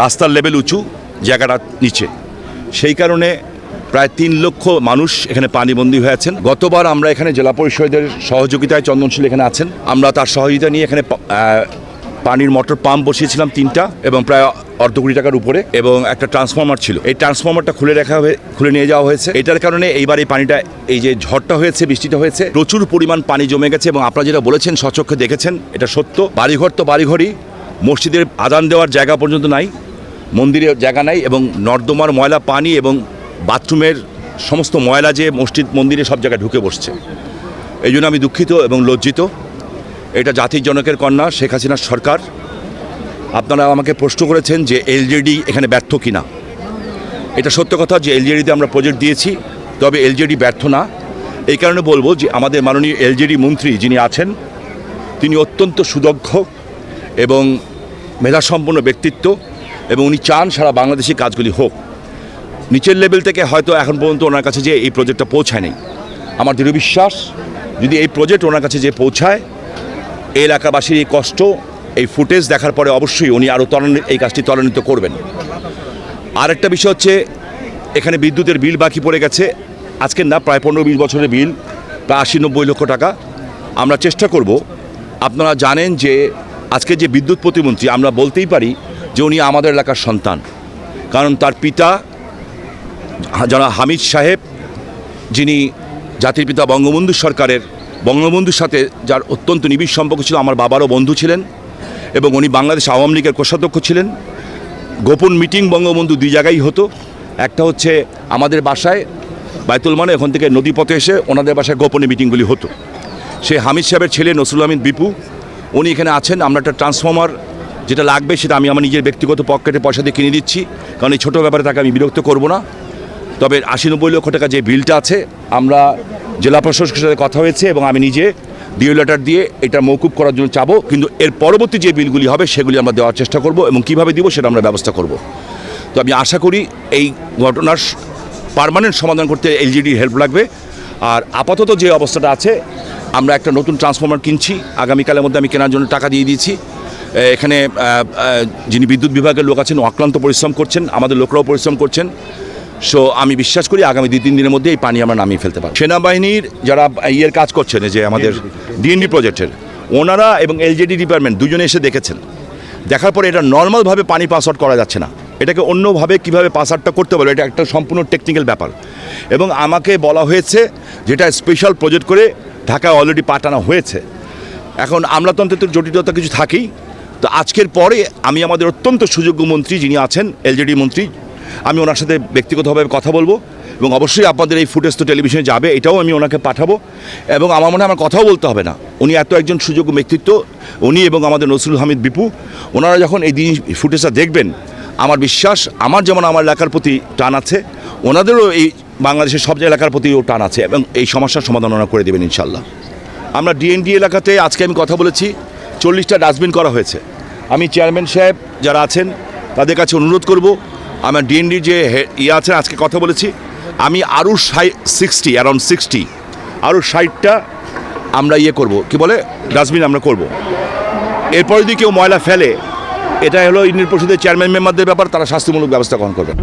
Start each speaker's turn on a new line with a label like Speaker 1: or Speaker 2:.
Speaker 1: রাস্তার লেভেল উঁচু, জায়গাটা নিচে। সেই কারণে প্রায় তিন লক্ষ মানুষ এখানে পানিবন্দী হয়ে আছেন। গতবার আমরা এখানে জেলা পরিষদের সহযোগিতায় চন্দনশীল এখানে আছেন। আমরা তার সহযোগিতা নিয়ে এখানে পানির মোটর পাম্প বসিয়েছিলাম তিনটা এবং প্রায় অর্ধ কোটি টাকার উপরে এবং একটা ট্রান্সফর্মার ছিল। এই ট্রান্সফর্মারটা খুলে রাখা হয়ে খুলে নিয়ে যাওয়া হয়েছে। এটার কারণে এইবার এই পানিটা এই যে ঝড়টা হয়েছে, বৃষ্টিটা হয়েছে, প্রচুর পরিমাণ পানি জমে গেছে এবং আপনারা যেটা বলেছেন সচক্ষে দেখেছেন, এটা সত্য। বাড়িঘর তো বাড়িঘরই। মসজিদের আদান দেওয়ার জায়গা পর্যন্ত নাই। মন্দিরে জায়গা নাই এবং নর্দমার ময়লা, পানি এবং বাথরুমের সমস্ত ময়লা যে মসজিদ, মন্দিরে সব জায়গায় ঢুকে বসছে। এই জন্য আমি দুঃখিত এবং লজ্জিত। এটা জাতির জনকের কন্যা, শেখ হাসিনার সরকার। আপনারা আমাকে প্রশ্ন করেছেন যে এলজেডি এখানে ব্যর্থ কিনা। এটা সত্য কথা যে এলজেডিতে আমরা প্রজেক্ট দিয়েছি, তবে এলজেডি ব্যর্থ না। এই কারণে বলব যে আমাদের মাননীয় এলজেডি মন্ত্রী যিনি আছেন, তিনি অত্যন্ত সুদক্ষ এবং মেধাসম্পন্ন ব্যক্তিত্ব। এবং উনি চান সারা বাংলাদেশি কাজগুলি হোক। নিচের লেভেল থেকে হয়তো এখন পর্যন্ত ওনার কাছে যে এই প্রজেক্টটা পৌঁছায়নি আমার দৃঢ় বিশ্বাস, যদি এই প্রজেক্ট ওনার কাছে যে পৌঁছায়, এই এলাকাবাসীর এই কষ্ট, এই ফুটেজ দেখার পরে অবশ্যই উনি আরও ত্বরান্বিত, এই কাজটি ত্বরান্বিত করবেন। আরেকটা বিষয় হচ্ছে, এখানে বিদ্যুতের বিল বাকি পড়ে গেছে। আজকের না, প্রায় পনেরো বিশ বছরের বিল, প্রায় আশি নব্বই লক্ষ টাকা। আমরা চেষ্টা করব, আপনারা জানেন যে আজকে যে বিদ্যুৎ প্রতিমন্ত্রী, আমরা বলতেই পারি যে উনি আমাদের এলাকার সন্তান। কারণ তার পিতা যারা হামিদ সাহেব, যিনি জাতির পিতা বঙ্গবন্ধু সরকারের, বঙ্গবন্ধুর সাথে যার অত্যন্ত নিবিড় সম্পর্ক ছিল, আমার বাবারও বন্ধু ছিলেন এবং উনি বাংলাদেশ আওয়ামী লীগের কোষাধ্যক্ষ ছিলেন। গোপন মিটিং বঙ্গবন্ধু দুই জায়গায় হতো। একটা হচ্ছে আমাদের বাসায় বাইতুল মানে ওখান থেকে নদীপথে এসে ওনাদের বাসায় গোপনে মিটিংগুলি হতো। সে হামিদ সাহেবের ছেলে নসরুল আহমেদ বিপু, উনি এখানে আছেন, আমরা একটা ট্রান্সফর্মার যেটা লাগবে সেটা আমি আমার নিজের ব্যক্তিগত পকেটে পয়সা দিয়ে কিনে দিচ্ছি। কারণ এই ছোটো ব্যাপারে তাকে আমি বিরক্ত করব না। তবে আশি নব্বই লক্ষ টাকা যে বিলটা আছে, আমরা জেলা প্রশাসকের সাথে কথা হয়েছে এবং আমি নিজে ডিও লেটার দিয়ে এটা মৌকুব করার জন্য চাবো। কিন্তু এর পরবর্তী যে বিলগুলি হবে, সেগুলি আমরা দেওয়ার চেষ্টা করব এবং কীভাবে দিব সেটা আমরা ব্যবস্থা করব। তো আমি আশা করি এই ঘটনার পার্মানেন্ট সমাধান করতে এলজিডির হেল্প লাগবে। আর আপাতত যে অবস্থাটা আছে, আমরা একটা নতুন ট্রান্সফর্মার কিনছি। আগামীকালের মধ্যে আমি কেনার জন্য টাকা দিয়ে দিয়েছি। এখানে যিনি বিদ্যুৎ বিভাগের লোক আছেন অক্লান্ত পরিশ্রম করছেন আমাদের লোকরাও পরিশ্রম করছেন। সো আমি বিশ্বাস করি আগামী দুই তিন দিনের মধ্যে এই পানি আমরা নামিয়ে ফেলতে পারব। সেনাবাহিনীর যারা ইয়ের কাজ করছেন যে আমাদের ডিএনডি প্রজেক্টের ওনারা এবং এলজেডি ডিপার্টমেন্ট দুজনে এসে দেখেছেন। দেখার পরে এটা নর্মালভাবে পানি পাস আউট করা যাচ্ছে না। এটাকে অন্যভাবে কীভাবে পাস আউটটা করতে পারবে এটা একটা সম্পূর্ণ টেকনিক্যাল ব্যাপার। এবং আমাকে বলা হয়েছে যেটা স্পেশাল প্রজেক্ট করে ঢাকায় অলরেডি পাঠানো হয়েছে। এখন আমলাতন্ত্রের জটিলতা কিছু থাকেই। তো আজকের পরে আমি আমাদের অত্যন্ত সুযোগ্য মন্ত্রী যিনি আছেন, এলজেডি মন্ত্রী, আমি ওনার সাথে ব্যক্তিগতভাবে কথা বলব এবং অবশ্যই আপনাদের এই ফুটেজ তো টেলিভিশনে যাবে, এটাও আমি ওনাকে পাঠাবো এবং আমার মনে হয় আমার কথাও বলতে হবে না। উনি এত একজন সুযোগ্য ব্যক্তিত্ব, উনি এবং আমাদের নসরুল হামিদ বিপু, ওনারা যখন এই দিন ফুটেজটা দেখবেন, আমার বিশ্বাস, আমার যেমন আমার এলাকার প্রতি টান আছে, ওনাদেরও এই বাংলাদেশের সব এলাকার প্রতিও টান আছে এবং এই সমস্যার সমাধান ওনারা করে দেবেন ইনশাল্লাহ আমরা ডিএনডি এলাকাতে আজকে আমি কথা বলেছি চল্লিশটা ডাস্টবিন করা হয়েছে। আমি চেয়ারম্যান সাহেব যারা আছেন, তাদের কাছে অনুরোধ করব, আমার ডিএনডি যে ইয়ে আছেন আজকে কথা বলেছি, আমি আরও সাই সিক্সটি অ্যারাউন্ড সিক্সটি আরও ষাটটা আমরা ইয়ে করব। কি বলে? ডাস্টবিন আমরা করব। এরপরে যদি কেউ ময়লা ফেলে এটা হলো ইউনিয়ন পরিষদের চেয়ারম্যান মেম্বারদের ব্যাপার, তারা শাস্তিমূলক ব্যবস্থা গ্রহণ করবেন।